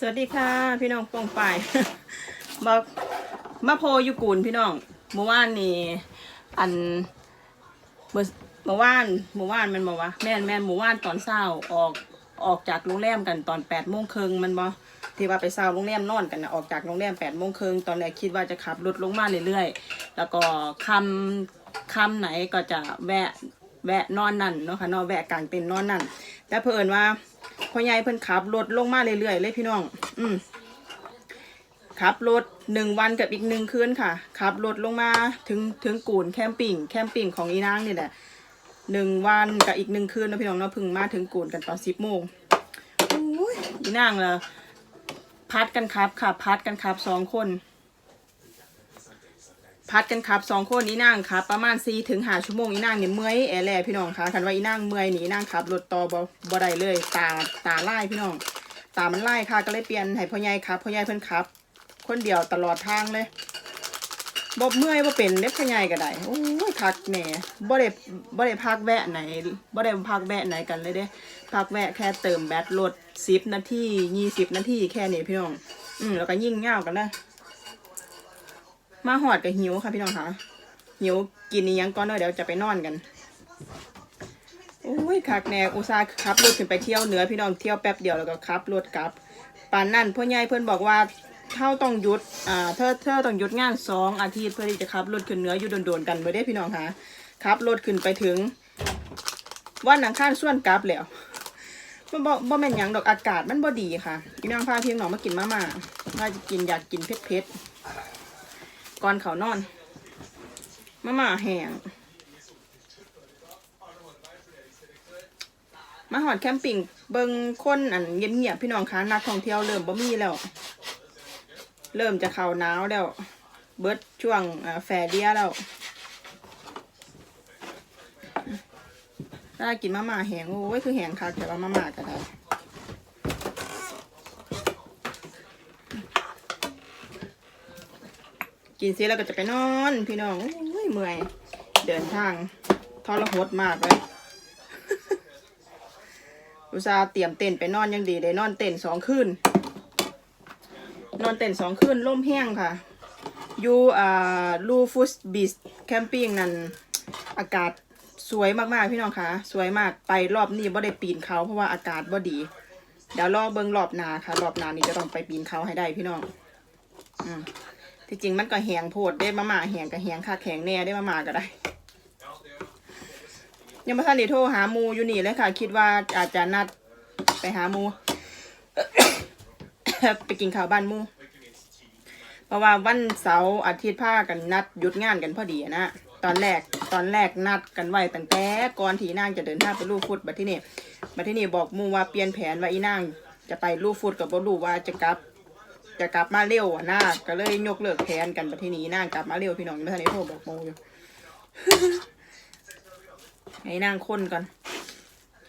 สวัสดีค่ะ พี่น้องปองปมามาโพยุกูลพี่น้องเมื่อวานนี่อันเมื่อเมื่อวานเมื่อวานมันบอกว่าแม่นแม่นเมื่อวานตอนเช้าออกออกจากโรงแรมกันตอนแปดโมงครึ่งมันบอที่ว่าไปเช้าโรงแรมนอนกันนะออกจากโรงแรมแปดโมงครึ่งตอนแรกคิดว่าจะขับรถลงมาเรื่อยๆแล้วก็คำคำไหนก็จะแวะแวะนอนนั่นเนาะค่ะนอนแวะกลางเต็นท์นอนนั่นแต่เพิ่อนว่า พ่อใหญ่เพิ่นขับรถลงมาเรื่อยๆเลยพี่น้อง อืมขับรถหนึ่งวันกับอีกหนึ่งคืนค่ะขับรถลงมาถึงถึงกูนแคมปิ้งแคมปิ้งของอีนางนี่แหละหนึ่งวันกับอีกหนึ่งคืนนะพี่น้องเนาะพิ่งมาถึงกูนกันตอนสิบโมงอ้ยอีนางละพัดกันครับค่ะ พัดกันครับสองคน พัดกันครับสองคนอีนางครับประมาณสี่ถึงห้าชั่วโมงอีนางเนี่ยเมื่อยแอแลพี่น้องค่ะคันว่าอีนางเมื่อยหนี่อีนางขับรถต่อบบได้เลย ตาตาไล่พี่น้อง ตามันไล่ค่ะก็เลยเปลี่ยนให้พ่อใหญ่ครับพ่อใหญ่เพิ่นขับ คนเดียวตลอดทางเลยบ่เมื่อยบ่เป็นเด็บพ่อใหญ่ก็ได้โอ้ยคักแหน่บ่ได้บ่ได้พักแวะไหนบ่ได้พักแวะไหนกันเลยเด้พักแวะแค่เติมแบตรถ10นาที20นาทีแค่นี้พี่น้องอืมแล้วก็ยิ่งเงาวกันเลย มาหอดกับหิวค่ะพี่น้องค่ะหิวกินนี้ยังก่อนเนอะเดี๋ยวจะไปนอนกันโอ้ยคักแน่อุตส่าห์ขับรถขึ้นไปเที่ยวเหนือพี่น้องเที่ยวแป๊บเดียวแล้วก็ขับรถกลับปานนั่นพ่อใหญ่เพื่อนบอกว่าเท่าต้องหยุดอ่าเธอเธอต้องหยุดงานสองอาทิตย์เพื่อที่จะขับรถขึ้นเหนืออยู่โดนๆกันไม่ได้พี่น้องค่ะขับรถขึ้นไปถึงวันอังคารส่วนกลับแล้วบ่บ่บ่แม่นหยังดอกอากาศมันบ่ดีค่ะพี่น้องพาพี่น้องมากินมาม่าว่าจะกินอยากกินเผ็ด ก่อนเขานอนมาม่าแห้งมาหอดแคมปิ้งเบิงคนอันเงียบๆพี่น้องคะนักท่องเที่ยวเริ่มบ่มีแล้ว เริ่มจะเข้าหนาวแล้ว เบิดช่วงแฟเดียแล้วถ้ากินมาม่าแห้งโอ้ยคือแห้งคักแต่ว่ามาม่าก็ได้ กินเสร็จแล้วก็จะไปนอนพี่น้องโอ้ยเมื่อยเดินทางทรหดมากเลยอุตส่าห์เตรียมเต็นไปนอนยังดีได้นอนเต็นสองคืนนอนเต็นสองคืนล่มแห้งค่ะอยู่อ่าลูฟุสบีชแคมปิ้งนั่นอากาศสวยมากๆพี่น้องคะสวยมากไปรอบนี้บ่ได้ปีนเขาเพราะว่าอากาศบ่ดี เดี๋ยวรอบเบิงรอบนาค่ะ รอบนานี้จะต้องไปปีนเขาให้ได้พี่น้อง อืม ที่จริงมันก็แหงโพดได้มาหมาแหงกับแหงค่าแข็งแน่ได้มาหมาก็ได้ ยังไม่ทันได้โทรหามูอยู่นี่เลยค่ะ คิดว่าอาจจะนัดไปหามู ไปกินข้าวบ้านมูเพราะว่าวันเสาร์อาทิตย์พากันนัดหยุดงานกันพอดีนะตอนแรกตอนแรกนัดกันไว้ตั้งแต่ก่อนที่นางจะเดินทางไปลูกฟุตบัดที่นี่บัดที่นี่บอกมูว่าเปลี่ยนแผนว่าอีนางจะไปลูกฟุตกับบ่รู้ว่าจะกลับ จะกลับมาเร็วอะนะก็เลยยกเลิกแผนกันไปที่นี้นางกลับมาเร็วพี่น้องไม่ทันได้โทรบอกโมอยู่ให้นางคนก่อน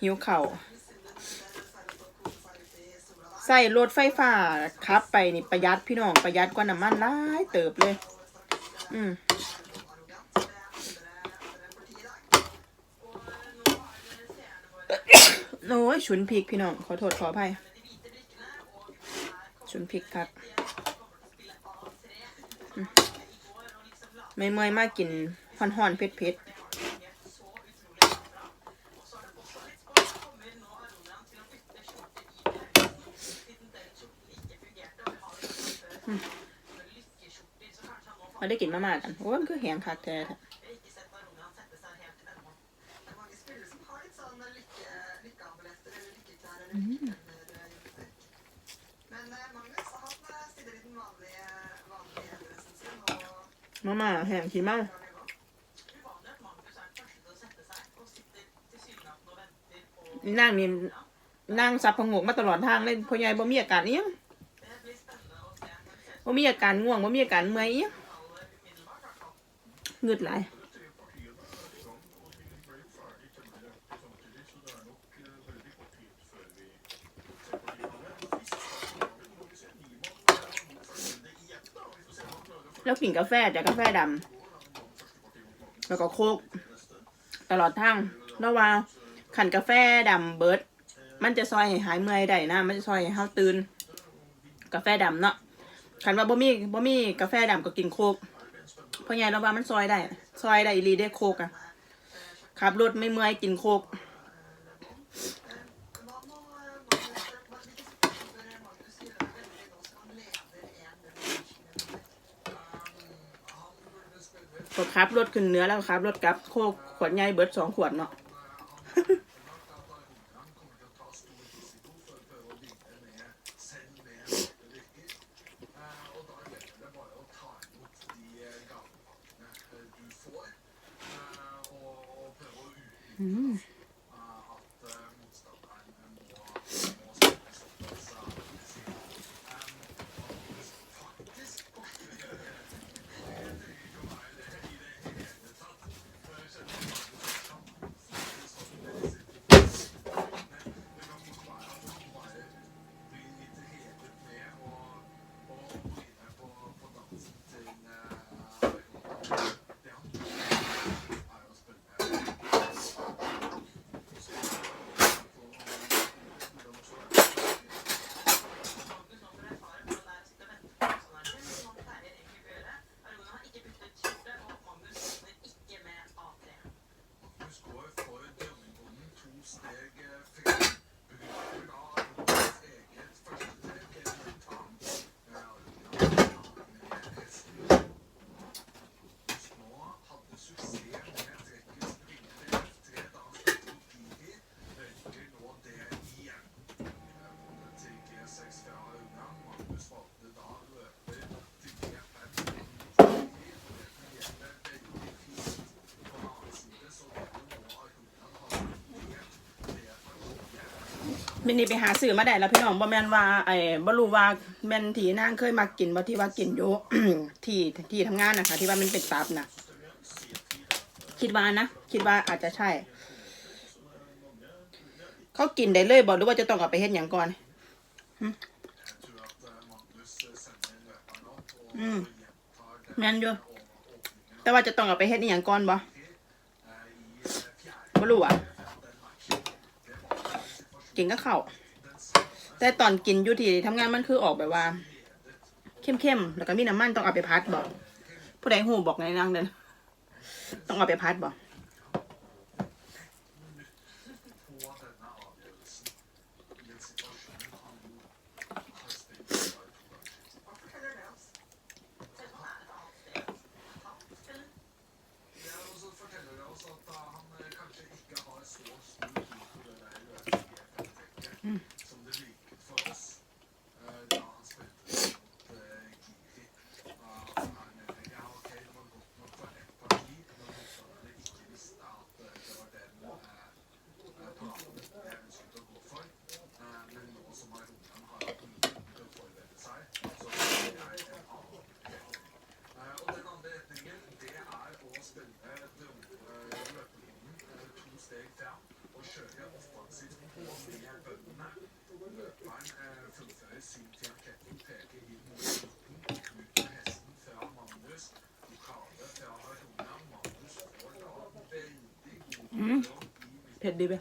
หิวเข่าใส่รถไฟฟ้าขับ ไปนี่ประหยัดพี่น้องประหยัดกว่าน้ำมันหลายเติบเลย อืมโอ้ยฉุนพริกพี่น้องขอโทษขออภัย ชุนพริกครับอืมไม่เมื่อยมากกินห่อนห่อนเผ็ดเผ็ดมมาได้กินมาม่ากัน โอ้ยมันคือแหงคักแท้ มาม่าแหงขี้เมานั่งนี่นั่งซับพงกมาตลอดทางเลยพ่อใหญ่บ่มีอาการเนี้ยงบ่มีอาการง่วงบ่มีอาการเมื่อยอิหยังเงืดไหลาย แล้วกลิ่นกาแฟจากกาแฟดำแล้วก็โคก ตลอดทางแล้วว่าขันกาแฟดำเบิร์ดมันจะซอยให้หายเมื่อยได้นะมันจะซอยให้เฮาตื่นกาแฟดำเนาะคันว่าบ่มีบ่มีกาแฟดำก็กินโคกเพราะไงเราว่ามันซอยได้ ซอยได้อีหลีได้โคกอะขับรถไม่เมื่อยกินโคก ก็ขับรถขึ้นเหนื้อแล้วครับรถกลับโคกขวดใหญ่เบิดสองขวดเนาะ มินี่ไปหาซื้อมาได้แล้วพี่น้องบ่แม่นว่าไอ้บ่รู้ว่าแม่นที่นางเคยมากินบ่ที่ว่ากินอยู่ ที่ที่ทำงานนะคะที่ว่ามันเป็นตับน่ะคิดว่านะคิดว่าอาจจะใช่ เขากินได้เลยบ่หรือว่าจะต้องเอาไปเฮ็ดหยังก่อนอืมแม่นอยู่แต่ว่าจะต้องเอาไปเฮ็ดอีหยังก่อนบ่บ่รู้อะ กินก็เข้าแต่ตอนกินอยู่ที่ทำงานมันคือออกแบบว่า เข้มๆแล้วก็มีน้ำมันต้องเอาไปพัดบอกผู้ใดหูบอกในนางเดินต้องเอาไปพัดบอก เผ็ดดีไป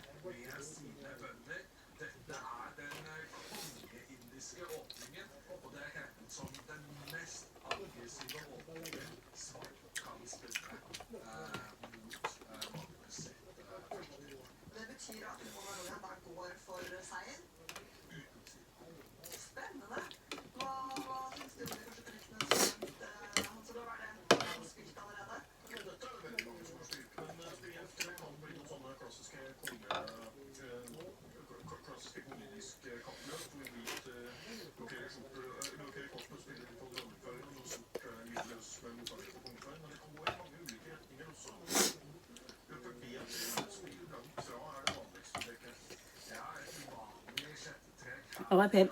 เอาไว้เผ็ด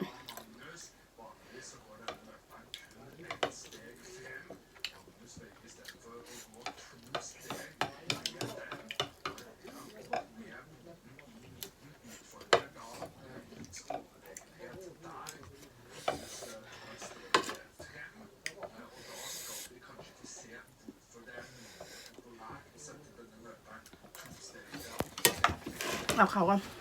เอาเขาก่อน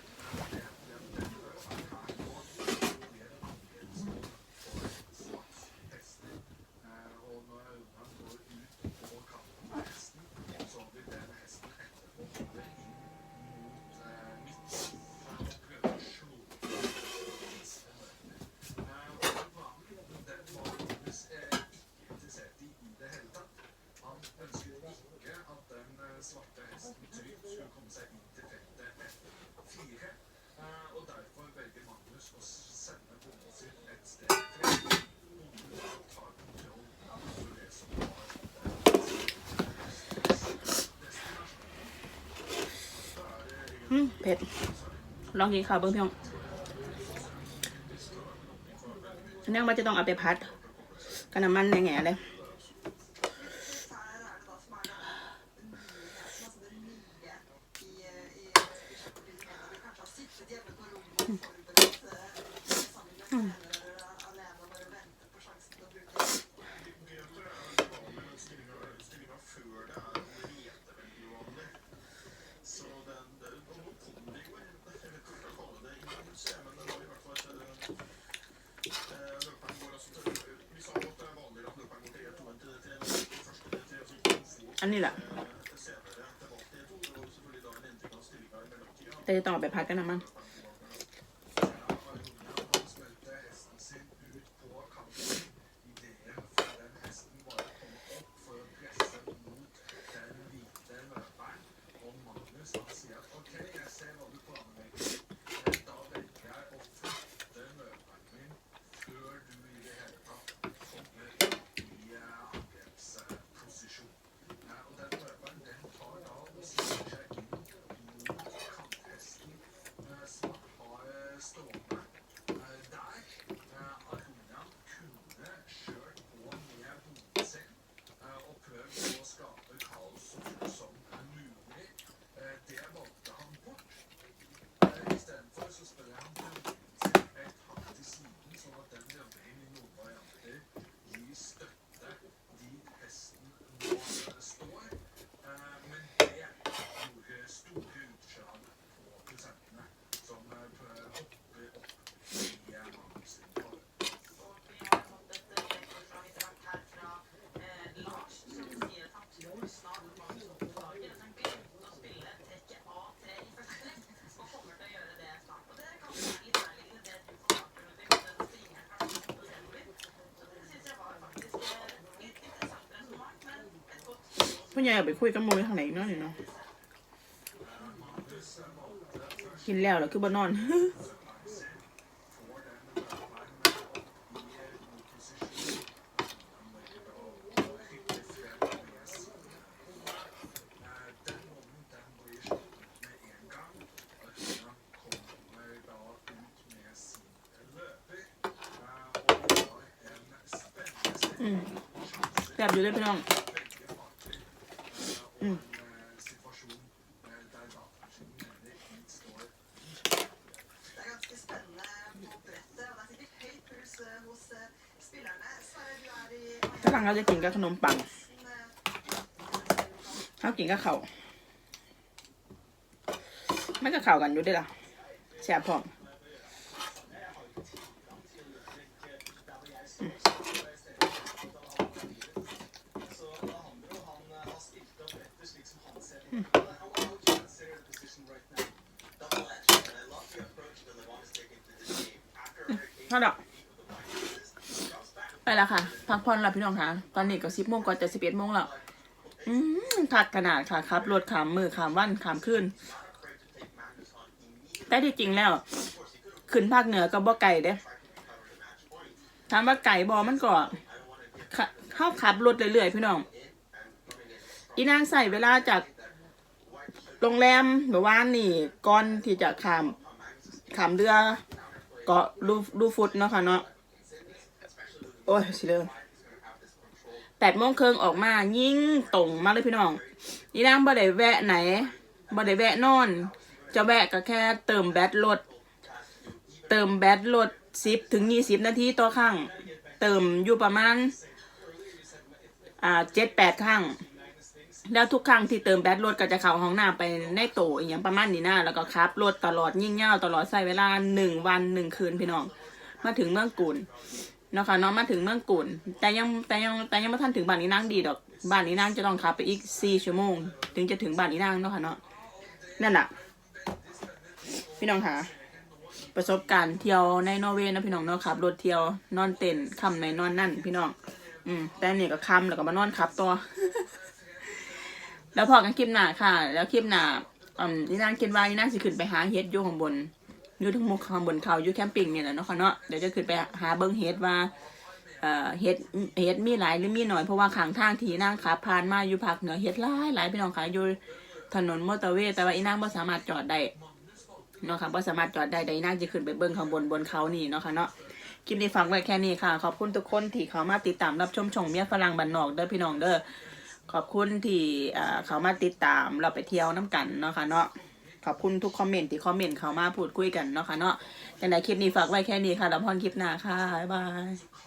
ผ็ดลองกินข้าวเบิ้งพี่น้องอันนี้ว่าจะต้องเอาไปพัดกับน้ำมันแง่ๆเลย นนี้แหละ แต่จะต้องไปพักกันนะมัน ผู้ใหญ่เอาไปคุยกับมูอยู่ทางไหนเนาะนี่เนาะกินแล้วแล้วคือบ่นอนอืมแบบอยู่ด้วยพี่น้อง i กำลังเราจะกินกับขนมปัง Miami. เขากินกับเขาวไม่กับข่าวกันอยู่เด้วยล่ะแซ่บพร้อมเท่าดอก ไปแล้วค่ะ พักผ่อนแล้วพี่น้องค่ะ ตอนนี้ก็สิบโมงก่อนจะสิบเอ็ดโมงแล้วอืมขาดขนาดค่ะครับรถขามมือขามวันขามขึ้น แต่ที่จริงแล้ว ขึ้นภาคเหนือก็บ่ไก่เด้ถามว่าไก่บอมันก็เข้าขับรถเรื่อยๆพี่น้อง อีนางใส่เวลาจากโรงแรมเมื่อวานนี่ก่อนที่จะขามขามเรือเกาะลูลูฟุตเนาะค่ะเนาะ โอ้ยสิเลยแปดโมงครึ่งออกมา ยิ่งตรงมากเลยพี่น้อง นี่นางบ่ได้แวะไหนบ่ได้แวะนอน จะแวะก็แค่เติมแบตรถ เติมแบตรถสิบถึงยี่สิบนาทีต่อครั้ง เติมอยู่ประมาณ อ่าเจ็ดแปดครั้ง แล้วทุกครั้งที่เติมแบตรถก็จะเข้าห้องน้ำไปในโตอย่างประมาณนี้นะแล้วก็ขับรถตลอดยิ่งเง่าตลอดใช้เวลาหนึ่งวันหนึ่งคืนพี่น้อง มาถึงเมืองกุน เนาะค่ะเน้องมาถึงเมืองกุนแต่ยังแต่ยังแต่ยังไม่ทันถึงบ้านนี้นางดีดอก บ้านนี้นางจะต้องขับไปอีกสี่ชั่วโมง ถึงจะถึงบ้านนี้นางเนาะค่ะเนาะนั่นแหละพี่น้องค่ะประสบการณ์เที่ยวในนอร์เวย์นะพี่น้องเนาะขับรถเที่ยวนอนเต็นค่ำในนอนนั่น พี่น้อง อืมแต่เนี่ยก็ค่ำแล้วก็มานอนขับตัว แล้วพอกันคลิปหน้าค่ะ แล้วคลิปหน้าอืมที่นั่งคิดว่าที่นั่งสิขึ้นไปหาเฮ็ดอยู่ข้างบน อยู่ทั้งหมกข้างบนเขาอยู่แคมปิ้งเนี่ยแหละเนาะค่ะเนาะเดี๋ยวจะขึ้นไปหาเบิ้งเฮ็ดว่าเอ่อเฮ็ดเฮ็ดมีหลายหรือมีหน้อยเพราะว่าขางทางที่นั่งขับผ่านมาอยู่ภาคเหนือเฮ็ดหลายหลายพี่น้องค่ะอยู่ถนนมอเตอร์เวย์แต่ว่าอีนางบ่สามารถจอดได้เนาะค่ะบ่สามารถจอดได้ใดนั่งจะขึ้นไปเบิ้งข้างบนบนเขานี่เนาะค่ะเนาะคลิปนี้ฝากไว้แค่นี้ค่ะ ขอบคุณทุกคนที่เขามาติดตามรับชมช่องเมียฝรั่งบันนอกเด้อพี่น้องเด้อขอบคุณที่เขามาติดตามเราไปเที่ยวน้ำกันเนาะค่ะเนาะ ขอบคุณทุกคอมเมนต์ที่คอมเมนต์เขามาพูดคุยกันเนาะค่ะเนาะจังใดคลิปนี้ฝากไว้แค่นี้ค่ะแล้วพรคลิปหน้าค่ะบ๊ายบาย